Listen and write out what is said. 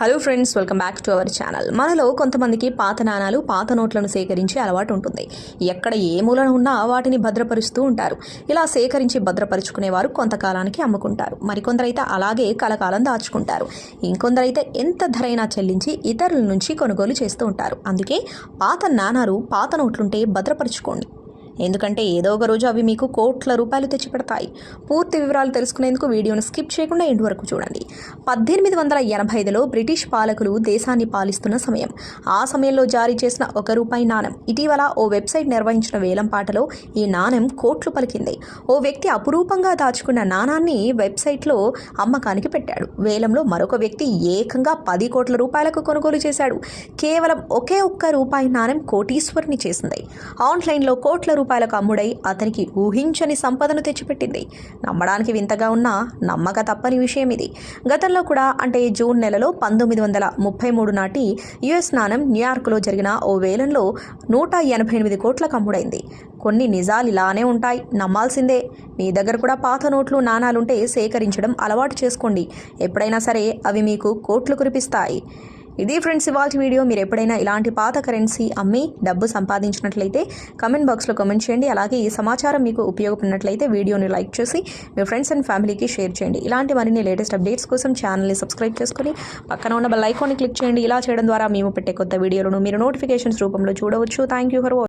Hello friends welcome back to our channel మనలో కొంతమందికి పాత నాణాలు పాత నోట్లను సేకరించే అలవాటు ఉంటుంది. ఎక్కడ ఏ మూలన ఉన్నా వాటిని భద్రపరుస్తూ ఉంటారు. ఇలా సేకరించి భద్రపరుచుకునేవారు కొంతకాలానికి అమ్ముకుంటారు. మరికొందరైతే అలాగే కలకాలం దాచుకుంటారు. ఇంకొందరైతే ఎంత ధరైనా చెల్లించి ఇతరుల నుంచి కొనుగోలు చేస్తూ ఉంటారు. అందుకే పాత నాణాలు పాత నోట్లుంటే భద్రపరుచుకోండి. ఎందుకంటే ఏదో ఒక రోజు అవి మీకు కోట్ల రూపాయలు తెచ్చిపెడతాయి. పూర్తి వివరాలు తెలుసుకునేందుకు వీడియోను స్కిప్ చేయకుండా ఎండ్ వరకు చూడండి. పద్దెనిమిది వందల ఎనభై ఐదులో బ్రిటిష్ పాలకులు దేశాన్ని పాలిస్తున్న సమయం. ఆ సమయంలో జారీ చేసిన ఒక రూపాయి నాణెం. ఇటీవల ఓ వెబ్సైట్ నిర్వహించిన వేలం పాటలో ఈ నాణెం కోట్లు పలికింది. ఓ వ్యక్తి అపురూపంగా దాచుకున్న నాణాన్ని వెబ్సైట్లో అమ్మకానికి పెట్టాడు. వేలంలో మరొక వ్యక్తి ఏకంగా పది కోట్ల రూపాయలకు కొనుగోలు చేశాడు. కేవలం ఒకే ఒక్క రూపాయి నాణెం కోటీశ్వరిని చేసింది. ఆన్లైన్లో కోట్ల రూపాయలకు అమ్ముడై అతనికి ఊహించని సంపదను తెచ్చిపెట్టింది. నమ్మడానికి వింతగా ఉన్నా నమ్మక తప్పని విషయం ఇది. గతంలో కూడా అంటే జూన్ నెలలో పంతొమ్మిది వందల ముప్పై మూడు నాటి యుఎస్ నాణం న్యూయార్క్లో జరిగిన ఓ వేలంలో నూట ఎనభై ఎనిమిది కోట్లకు అమ్ముడైంది. కొన్ని నిజాలు ఇలానే ఉంటాయి. నమ్మాల్సిందే. మీ దగ్గర కూడా పాత నోట్లు నాణాలుంటే సేకరించడం అలవాటు చేసుకోండి. ఎప్పుడైనా సరే అవి మీకు కోట్లు కురిపిస్తాయి. ఇది ఫ్రెండ్స్ ఇవాళ వీడియో. మీరు ఎప్పుడైనా ఇలాంటి పాత కరెన్సీ అమ్మి డబ్బు సంపాదించినట్లయితే కమెంట్ బాక్స్లో కమెంట్ చేయండి. అలాగే ఈ సమాచారం మీకు ఉపయోగపడినట్లయితే వీడియోని లైక్ చేసి మీ ఫ్రెండ్స్ అండ్ ఫ్యామిలీకి షేర్ చేయండి. ఇలాంటి మరిన్ని లేటెస్ట్ అప్డేట్స్ కోసం ఛానల్ని సబ్స్క్రైబ్ చేసుకొని పక్కన ఉన్న బెల్ ఐకాన్ని క్లిక్ చేయండి. ఇలా చేయడం ద్వారా మేము పెట్టే కొత్త వీడియోలను మీరు నోటిఫికేషన్స్ రూపంలో చూడవచ్చు. Thank you for watching